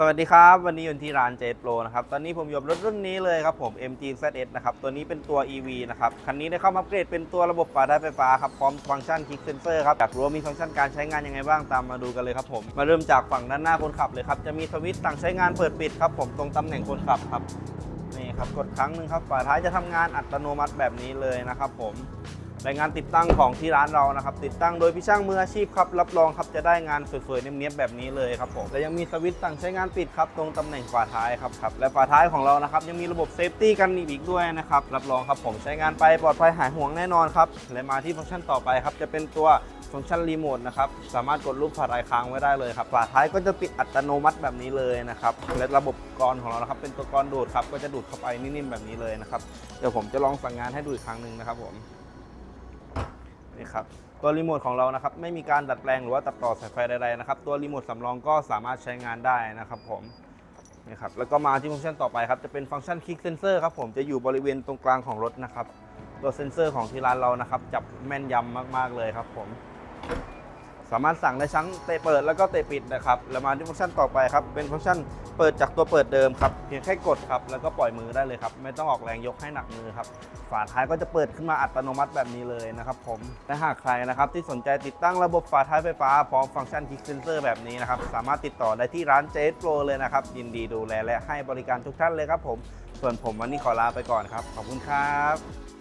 สวัสดีครับ วันนี้อยู่ที่ร้านเจ Pro นะครับ ตอนนี้ผมอยู่กับรถรุ่นนี้เลยครับผม MG ZS นะครับ ตัวนี้เป็นตัว EV นะครับ คันนี้ได้เข้ามาอัปเกรดเป็นตัวระบบฝาท้ายไฟฟ้าครับ พร้อมฟังก์ชัน Kick Sensor ครับ อยากรู้ว่ามีฟังก์ชันการใช้งานยังไงบ้าง ตามมาดูกันเลยครับผม มาเริ่มจากฝั่งด้านหน้าคนขับเลยครับ จะมีสวิตช์สั่งใช้งานเปิดปิดครับผม ตรงตำแหน่งคนขับครับ นี่ครับ กดครั้งหนึ่งครับ ฝาท้ายจะทำงานอัตโนมัติแบบนี้เลยนะครับผม รายงานติดตั้งของที่ร้านเรานะครับ ติดตั้งโดยพี่ช่างมืออาชีพครับ รับรองครับจะได้งานสวยๆเนียบๆแบบนี้เลยครับผมและยังมีสวิตช์สั่งใช้งานปิดครับ ตรงตำแหน่งฝาท้ายครับครับและฝาท้ายของเรานะครับยังมีระบบเซฟตี้กันอีกด้วยนะครับรับรองครับผมใช้งานไปปลอดภัยหายห่วงแน่นอนครับและมาที่ฟังก์ชันต่อไปครับจะเป็นตัวฟังก์ชันรีโมทนะครับ สามารถกดรูปฝาท้ายค้างไว้ได้เลยครับฝาท้ายก็จะปิดอัตโนมัติแบบนี้เลยนะครับ และระบบกรอนของเรานะครับ เป็นตัวกรอนดูดครับ ก็จะดูดเข้าไปนิ่มๆแบบนี้เลยนะครับ เดี๋ยวผมจะลองสั่งงานให้ดูอีกครั้งหนึ่งนะครับผม นี่ครับตัวรีโมทของเรานะครับไม่มีการดัดแปลงหรือว่าตัดต่อสายไฟใดๆนะครับตัวรีโมทสำรองก็สามารถใช้งานได้นะครับผมนี่ครับแล้วก็มาที่ฟังก์ชันต่อไปครับจะเป็นฟังก์ชันคลิกเซนเซอร์ครับผมจะอยู่บริเวณตรงกลางของรถนะครับตัวเซนเซอร์ของที่ร้านเรานะครับจับแม่นยำมากๆเลยครับผม สามารถสั่งได้ทั้งเตะเปิดแล้วก็เตะปิดนะครับแล้วมาที่ฟังก์ชันต่อไปครับเป็นฟังก์ชันเปิดจากตัวเปิดเดิมครับเพียงแค่กดครับแล้วก็ปล่อยมือได้เลยครับไม่ต้องออกแรงยกให้หนักมือครับฝาท้ายก็จะเปิดขึ้นมาอัตโนมัติแบบนี้เลยนะครับผมและหากใครนะครับที่สนใจติดตั้งระบบฝาท้ายไฟฟ้าพร้อมฟังก์ชันคลิกเซนเซอร์แบบนี้นะครับสามารถติดต่อได้ที่ร้านเจ s โ r o เลยนะครับยินดีดูแลและให้บริการทุกท่านเลยครับผมส่วนผมวันนี้ขอลาไปก่อนครับขอบคุณครับ